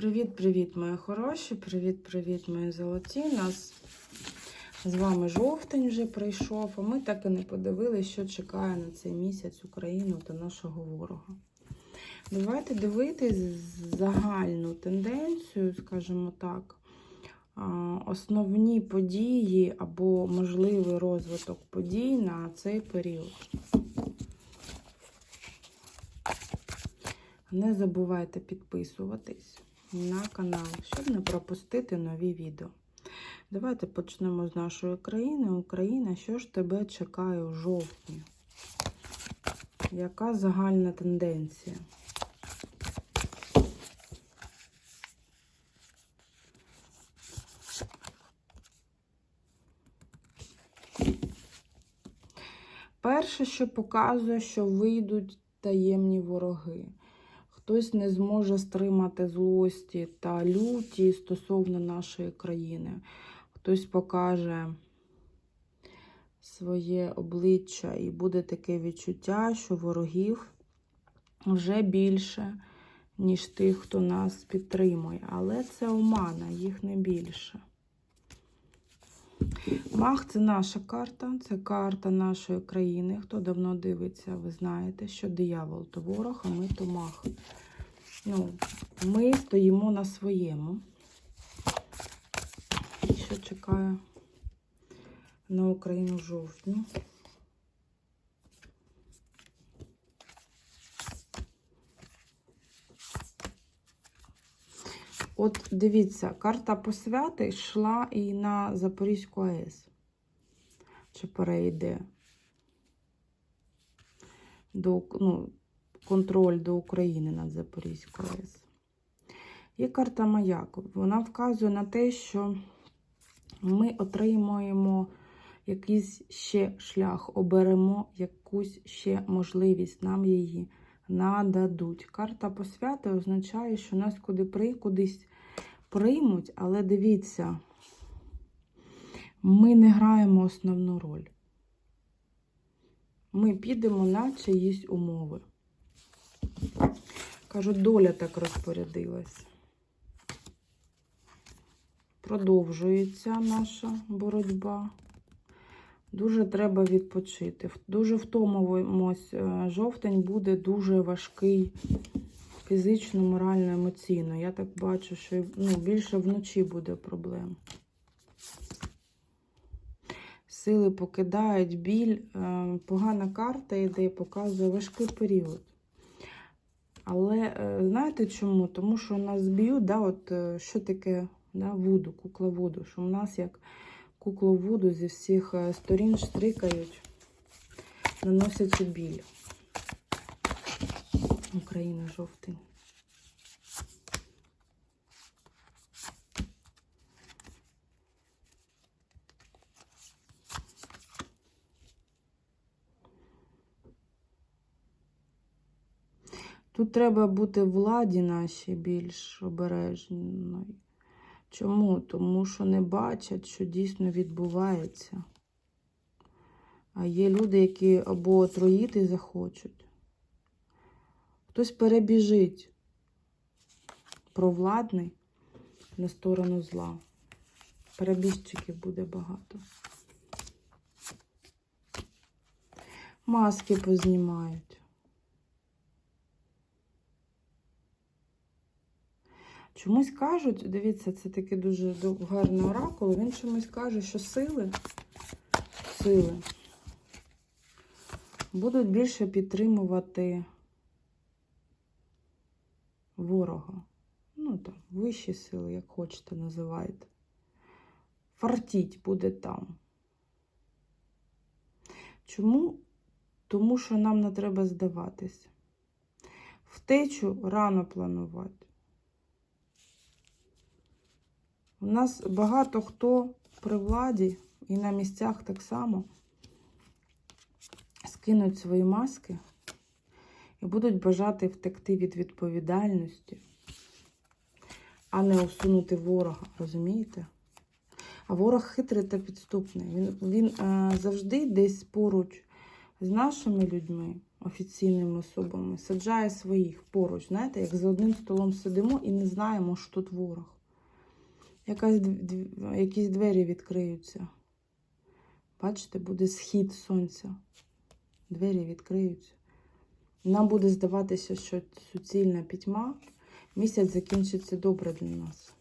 Привіт-привіт, мої хороші! Привіт-привіт, мої золоті. Нас з вами жовтень вже прийшов, а ми так і не подивилися, що чекає на цей місяць Україну та нашого ворога. Давайте дивитись загальну тенденцію, скажімо так, основні події або можливий розвиток подій на цей період. Не забувайте підписуватись на канал, щоб не пропустити нові відео. Давайте почнемо з нашої країни. Україна, що ж тебе чекає у жовтні? Яка загальна тенденція? Перше, що показує, що вийдуть таємні вороги. Хтось не зможе стримати злості та люті стосовно нашої країни. Хтось покаже своє обличчя і буде таке відчуття, що ворогів вже більше, ніж тих, хто нас підтримує. Але це омана, їх не більше. Мах це наша карта, це карта нашої країни. Хто давно дивиться, ви знаєте, що диявол то ворог, а ми то мах. Ну, Ми стоїмо на своєму. Що чекає на Україну в От дивіться, карта посвяти йшла і на Запорізьку АЕС. Чи перейде до ну, контроль до України над Запорізькою АЕС. Є карта Маяк. Вона вказує на те, що ми отримуємо якийсь ще шлях, оберемо якусь ще можливість, нам її нададуть. Карта посвяти означає, що нас куди при, кудись приймуть, але дивіться, ми не граємо основну роль. Ми підемо на чиїсь умови. Кажу, доля так розпорядилась. Продовжується наша боротьба. Дуже треба відпочити. Дуже втомуємось. Е, Жовтень буде дуже важкий фізично, морально, емоційно. Я так бачу, що ну, більше вночі буде проблем. Сили покидають біль. Е, Погана карта йде показує важкий період. Але е, знаєте чому? Тому що нас б'ють, да, от, що таке да, вуду, кукла вуду, що в нас як куклу вуду зі всіх сторін штрикають, наносячи біль. Україна жовтий. Тут треба бути владі нашій більш обережною. Чому? Тому що не бачать, що дійсно відбувається. А є люди, які або отруїти захочуть. Хтось перебіжить провладний на сторону зла. Перебіжчиків буде багато. Маски познімають. Чомусь кажуть, дивіться, це такий дуже гарний оракул, він чомусь каже, що сили, сили будуть більше підтримувати ворога. Ну, там, вищі сили, як хочете, називайте. Фартіть буде там. Чому? Тому що нам не треба здаватися. Втечу рано планувати. У нас багато хто при владі і на місцях так само скинуть свої маски і будуть бажати втекти від відповідальності, а не усунути ворога, розумієте? А ворог хитрий та підступний. Він він а, завжди десь поруч з нашими людьми, офіційними особами, саджає своїх поруч. Знаєте, як за одним столом сидимо і не знаємо, що тут ворог. Якась, якісь двері відкриються. Бачите, буде схід сонця. Двері відкриються. Нам буде здаватися, що суцільна пітьма. Місяць закінчиться добре для нас.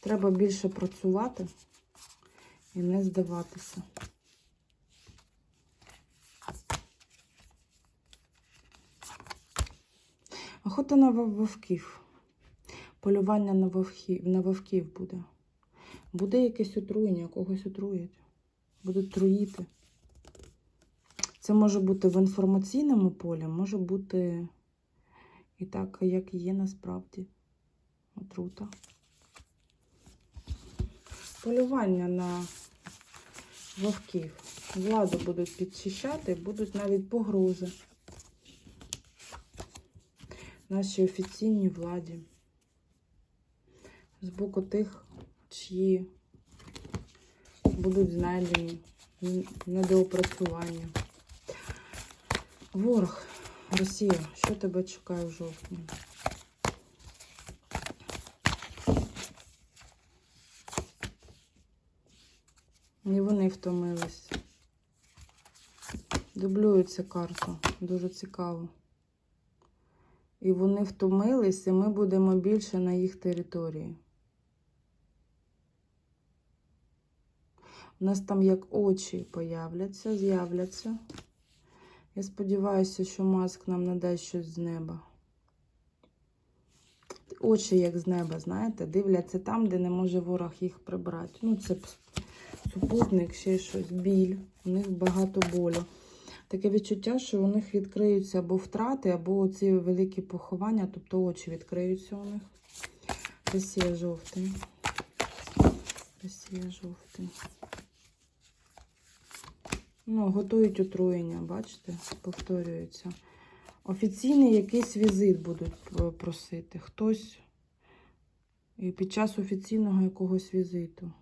Треба більше працювати і не здаватися. Охота на вов- вовків. Полювання на вовків, на вовків буде. Буде якесь отруєння, когось отруять. Будуть труїти. Це може бути в інформаційному полі, може бути і так, як є насправді. Отрута. Полювання на вовків. Владу будуть підчищати, будуть навіть погрози. Нашій офіційній владі. З боку тих, чиї будуть знайдені недоопрацювання. Ворог, Росія, що тебе чекає в жовтні? І вони втомились. Дублюється карта. Дуже цікаво. І вони втомились, і ми будемо більше на їх території. У нас там як очі появляться, з'являться. Я сподіваюся, що маск нам надасть щось з неба. Очі, як з неба, знаєте, дивляться там, де не може ворог їх прибрати. Ну, це супутник, ще щось, біль. У них багато болю. Таке відчуття, що у них відкриються або втрати, або ці великі поховання, тобто очі відкриються у них. Росія жовтий. Росія жовтий. Ну, готують отруєння, бачите, повторюється. Офіційний якийсь візит будуть просити. Хтось і під час офіційного якогось візиту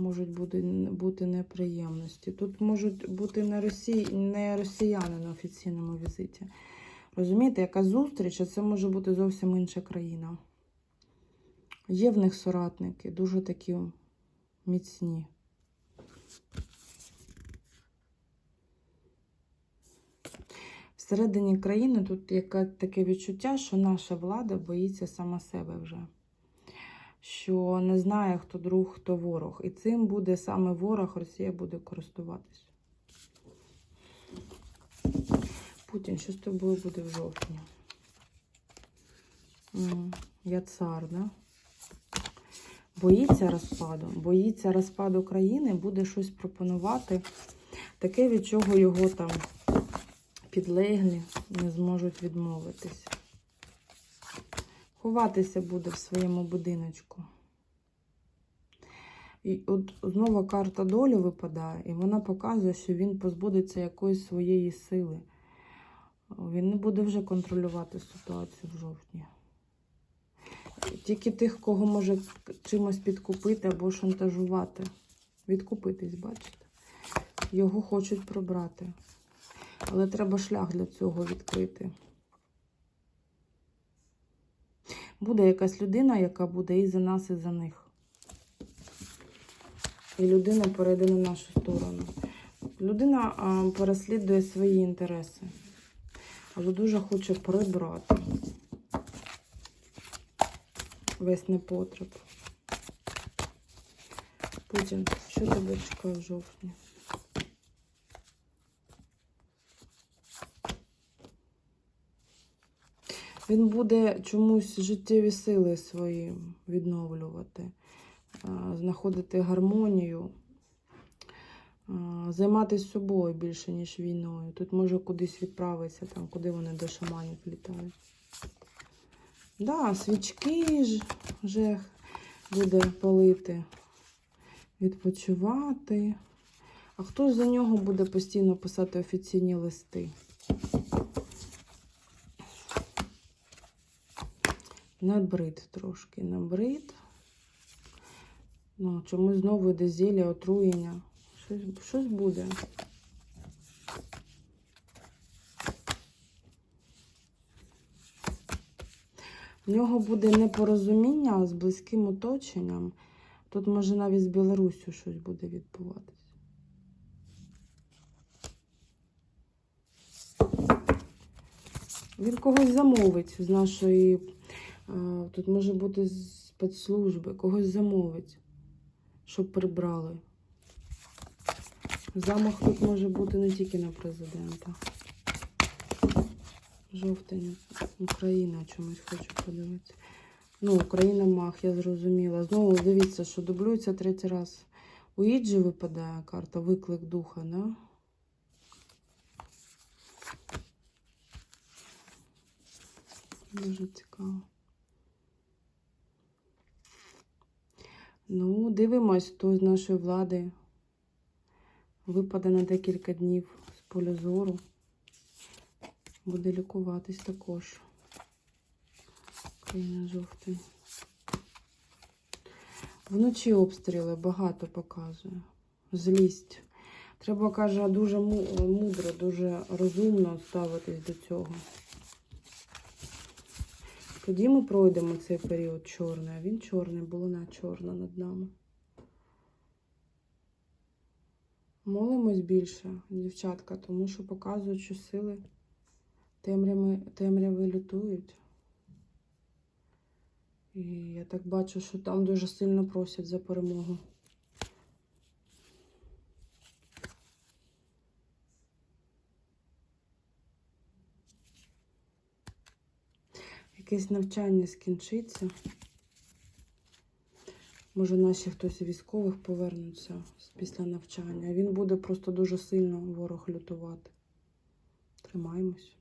можуть бути, бути неприємності. Тут можуть бути не, росі... не росіяни на офіційному візиті. Розумієте, яка зустріч, а це може бути зовсім інша країна. Є в них соратники, дуже такі міцні. Всередині країни тут яке таке відчуття, що наша влада боїться сама себе вже. Що не знає, хто друг, хто ворог. І цим буде саме ворог, Росія буде користуватися. Путін, що з тобою буде в жовтні? Я цар, да? Боїться розпаду. Боїться розпаду країни, буде щось пропонувати. Таке, від чого його там підлеглі не зможуть відмовитись. Ховатися буде в своєму будиночку. І от знову карта долі випадає, і вона показує, що він позбудеться якоїсь своєї сили. Він не буде вже контролювати ситуацію в жовтні. Тільки тих, кого може чимось підкупити або шантажувати. Відкупитись, бачите? Його хочуть пробрати. Але треба шлях для цього відкрити. Буде якась людина, яка буде і за нас, і за них. І людина перейде на нашу сторону. Людина а, переслідує свої інтереси, але дуже хоче прибрати весь непотреб. Путін, що тебе чекає в жовтні? Він буде чомусь життєві сили свої відновлювати, знаходити гармонію, займатися собою більше, ніж війною. Тут може кудись відправитися, там, куди вони до шаманів літають. Да, свічки ж вже буде палити, відпочивати. А хто за нього буде постійно писати офіційні листи? набрид трошки набрид. Ну, Чомусь знову йде зілля, отруєння. Щось, щось буде. В нього буде непорозуміння з близьким оточенням. Тут, може, навіть з Білоруссю щось буде відбуватися. Він когось замовить з нашої Тут може бути спецслужби, когось замовить, щоб прибрали. Замах тут може бути не тільки на президента. Жовтень, Україна чомусь хочу подивитися. Ну, Україна мах, я зрозуміла. Знову дивіться, що дублюється третій раз. У Іджі випадає карта Виклик духа, да? Дуже цікаво. Ну, дивимось, хто з нашої влади випаде на декілька днів з поля зору. Буде лікуватись також. Країна жовтень. Вночі обстріли багато показує. Злість. Треба, каже, дуже мудро, дуже розумно ставитись до цього. Тоді ми пройдемо цей період чорний, а він чорний, було чорна над нами. Молимось більше, дівчатка, тому що показують, що сили темряви, темряви лютують. І я так бачу, що там дуже сильно просять за перемогу. Якесь навчання скінчиться. Може, наші хтось військових повернуться після навчання. Він буде просто дуже сильно ворог лютувати. Тримаємось.